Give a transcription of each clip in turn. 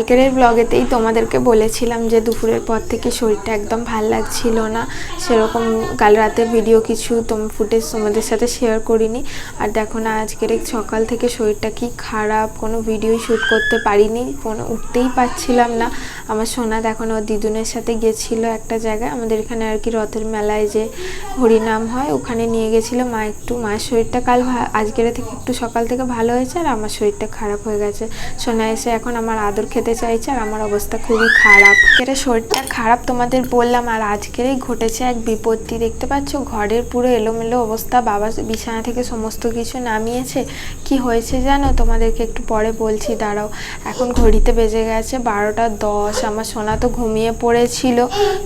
কালকের ব্লগেতেই তোমাদেরকে বলেছিলাম যে দুপুরের পর থেকে শরীরটা একদম ভালো লাগছিল না। সেরকম কাল রাতে ভিডিও কিছু তোম ফুটেজ তোমাদের সাথে শেয়ার করিনি। আর দেখো না, আজকের সকাল থেকে শরীরটা কি খারাপ, কোনো ভিডিও শ্যুট করতে পারিনি, কোনো উঠতেই পারছিলাম না। আমার সোনা দেখো না দিদুনের সাথে গেছিল একটা জায়গায়। আমাদের এখানে আর কি রথের মেলায় যে হরিনাম হয়, ওখানে নিয়ে গেছিল। মা একটু, মায়ের শরীরটা কাল আজকের থেকে একটু সকাল থেকে ভালো হয়েছে, আর আমার শরীরটা খারাপ হয়ে গেছে। সোনা এসে এখন আমার আদর খেতে চাইছে আর আমার অবস্থা খুবই খারাপ। এটা শরীরটা খারাপ তোমাদের বললাম, আর আজকেরই ঘটেছে এক বিপত্তি। দেখতে পাচ্ছ, ঘরের পুরো এলোমেলো অবস্থা, বাবা বিছানা থেকে সমস্ত কিছু নামিয়েছে। কি হয়েছে জানো? তোমাদেরকে একটু পরে বলছি, দাঁড়াও। এখন ঘড়িতে বেজে গেছে বারোটা দশ, আমার সোনা তো ঘুমিয়ে পড়েছিল।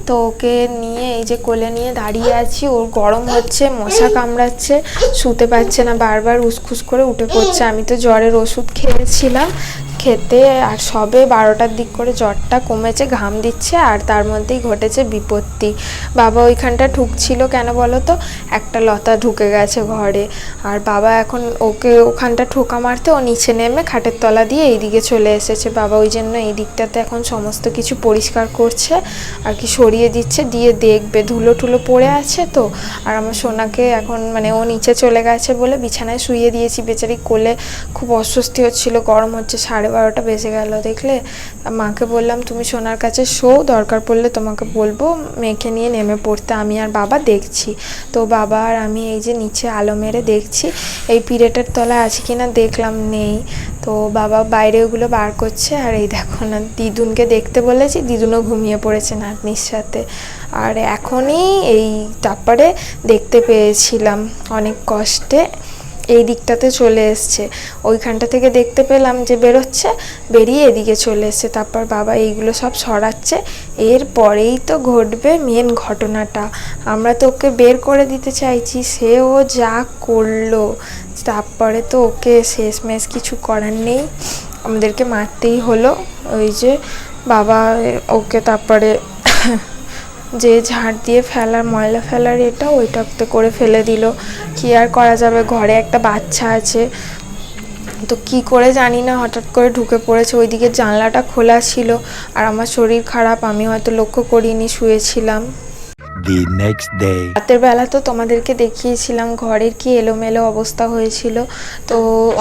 তো ওকে নিয়ে, এই যে কোলে নিয়ে দাঁড়িয়ে আছি ওর গরম হচ্ছে, মশা কামড়াচ্ছে, শুতে পারছে না, বারবার উসখুস করে উঠে পড়ছে। আমি তো জ্বরের ওষুধ খেয়েছিলাম খেতে আর সবে বারোটার দিক করে জ্বরটা কমেছে, ঘাম দিচ্ছে আর তার মধ্যেই ঘটেছে বিপত্তি। বাবা ওইখানটা ঠুকছিল কেন বলো তো? একটা লতা ঢুকে গেছে ঘরে। আর বাবা এখন ওকে ওখানটা ঠোকা মারতে ও নিচে নেমে খাটের তলা দিয়ে এইদিকে চলে এসেছে। বাবা ওই জন্য এই দিকটাতে এখন সমস্ত কিছু পরিষ্কার করছে আর কি সরিয়ে দিচ্ছে, দিয়ে দেখবে। ধুলো টুলো পড়ে আছে তো? আর আমার সোনাকে এখন মানে ও নিচে চলে গেছে বলে বিছানায় শুইয়ে দিয়েছি। বেচারি কোলে খুব অস্বস্তি হচ্ছিল, গরম হচ্ছে সাড়ে বারোটা বেজে গেল দেখলে মাকে বললাম, তুমি সোনার কাছে শো দরকার পড়লে তোমাকে বলব, মেয়েকে নিয়ে নেমে পড়তে আমি আর বাবা দেখছি। তো বাবা আর আমি এই যে নিচে আলো মেরে দেখছি, এই পিরেটের তলায় আছে কি না দেখলাম নেই। তো বাবা বাইরে ওগুলো বার করছে, আর এই দেখো না, দিদুনকে দেখতে বলেছি, দিদুনও ঘুমিয়ে পড়েছে নাতনির সাথে। আর এখনই এই তারপরে দেখতে পেয়েছিলাম অনেক কষ্টে। এই দিকটাতে চলে এসছে। ওইখানটা থেকে দেখতে পেলাম যে বেরোচ্ছে, বেরিয়ে এদিকে চলে এসছে। তারপর বাবা এইগুলো সব সরাচ্ছে। এরপরেই তো ঘটবে মেন ঘটনাটা। আমরা তো ওকে বের করে দিতে চাইছি সে ও যা করল, তারপরে তো ওকে শেষমেশ কিছু করার নেই। আমাদেরকে মারতেই হলো। ওই যে বাবা, ওকে তারপরে যে ঝাড় দিয়ে ফেলার, ময়লা ফেলার এটা ওইটাতে করে ফেলে দিল। কি আর করা যাবে? ঘরে একটা বাচ্চা আছে। তো কি করে জানি না, হঠাৎ করে ঢুকে পড়েছে। ওইদিকে জানলাটা খোলা ছিল। আর আমার শরীর খারাপ, আমি হয়তো লক্ষ্য করিনি, শুয়েছিলাম। The next day. রাতের বেলা তো তোমাদেরকে দেখিয়েছিলাম, ঘরের কি এলোমেলো অবস্থা হয়েছিল। তো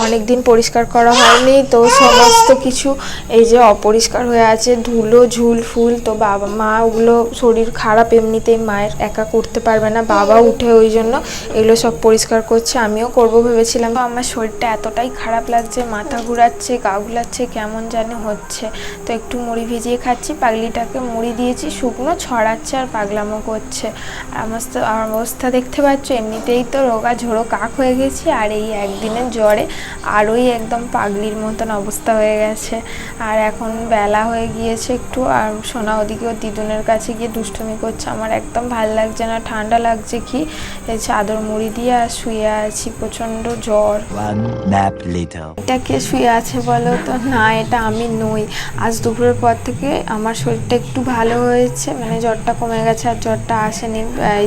অনেক দিন পরিষ্কার করা হয়নি, তো সমস্ত কিছু এই যে অপরিষ্কার হয়ে আছে, ধুলো, ঝুল, ফুল, তো বাবা মা ওগুলো শরীর খারাপ এমনিতেই মায়ের একা করতে পারবে না, বাবা উঠে ওই জন্য এগুলো সব পরিষ্কার করছে, আমিও করব ভেবেছিলাম। আমার শরীরটা এতটাই খারাপ লাগছে, মাথা ঘুরাচ্ছে, গা ঘুরাচ্ছে কেমন জানি হচ্ছে। তো একটু মুড়ি ভিজিয়ে খাচ্ছি, পাগলিটাকে মুড়ি দিয়েছি, শুকনো ছড়াচ্ছে আর পাগলামো করছে। আর আমার তো- আমার অবস্থা দেখতে পাচ্ছ এমনিতেই তো রোগা ঝোড়ো কাক হয়ে গেছি আর এই একদিনের জ্বরে আরোই একদম পাগলির মতন অবস্থা হয়ে গেছে। আর এখন বেলা হয়ে গিয়েছে একটু আর সোনা ওদিকে ওর দিদুনের কাছে গিয়ে দুষ্টুমি করছে। আমার একদম ভালো লাগছে না ঠান্ডা লাগছে কি? এই চাদর মুড়ি দিয়ে আর শুয়ে আছি প্রচণ্ড জ্বর। এটা কে শুয়ে আছে বলো তো? না এটা আমি নই। আজ দুপুরের পর থেকে আমার শরীরটা একটু ভালো হয়েছে মানে জ্বরটা কমে গেছে আর জ্বরটা আসেনি।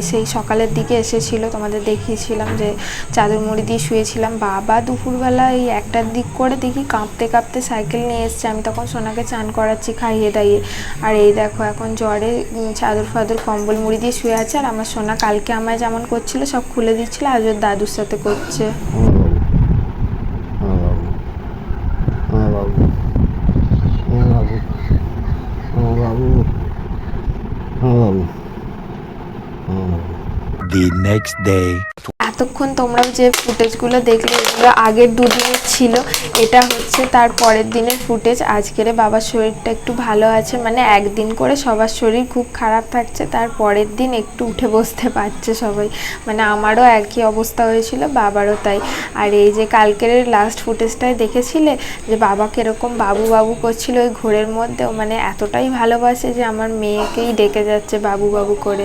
সেই সকালের দিকে এসেছিল, তোমাদের দেখিয়েছিলাম যে চাদর মুড়ি দিয়ে শুয়েছিলাম। বাবা দুপুরবেলা এই একটার দিক করে দেখি কাঁপতে কাঁপতে সাইকেল নিয়ে এসছে। আমি তখন সোনাকে চান করাচ্ছি খাইয়ে দাইয়ে। আর এই দেখো, এখন জ্বরে চাদর ফাদর, কম্বল মুড়ি দিয়ে শুয়ে আছে। আর আমার সোনা কালকে আমায় যেমন করছিল, সব খুলে দিচ্ছিল, আজ ওর দাদুর সাথে করছে হ্যাঁ বাবু হ্যাঁ বাবু হ্যাঁ বাবু হ্যাঁ বাবু হ্যাঁ বাবু The next day. এতক্ষণ তোমরা যে ফুটেজগুলো দেখলে, এগুলো আগের দুদিনের ছিল, এটা হচ্ছে তার পরের দিনের ফুটেজ। আজকের বাবার শরীরটা একটু ভালো আছে মানে একদিন করে সবার শরীর খুব খারাপ থাকছে, তার পরের দিন একটু উঠে বসতে পারছে সবাই। মানে আমারও একই অবস্থা হয়েছিল, বাবারও তাই। আর এই যে কালকের লাস্ট ফুটেজটায় দেখেছিলে, যে বাবা কীরকম বাবু বাবু করছিল ওই ঘোরের মধ্যেও মানে এতটাই ভালোবাসে যে আমার মেয়েকেই ডেকে যাচ্ছে বাবু বাবু করে।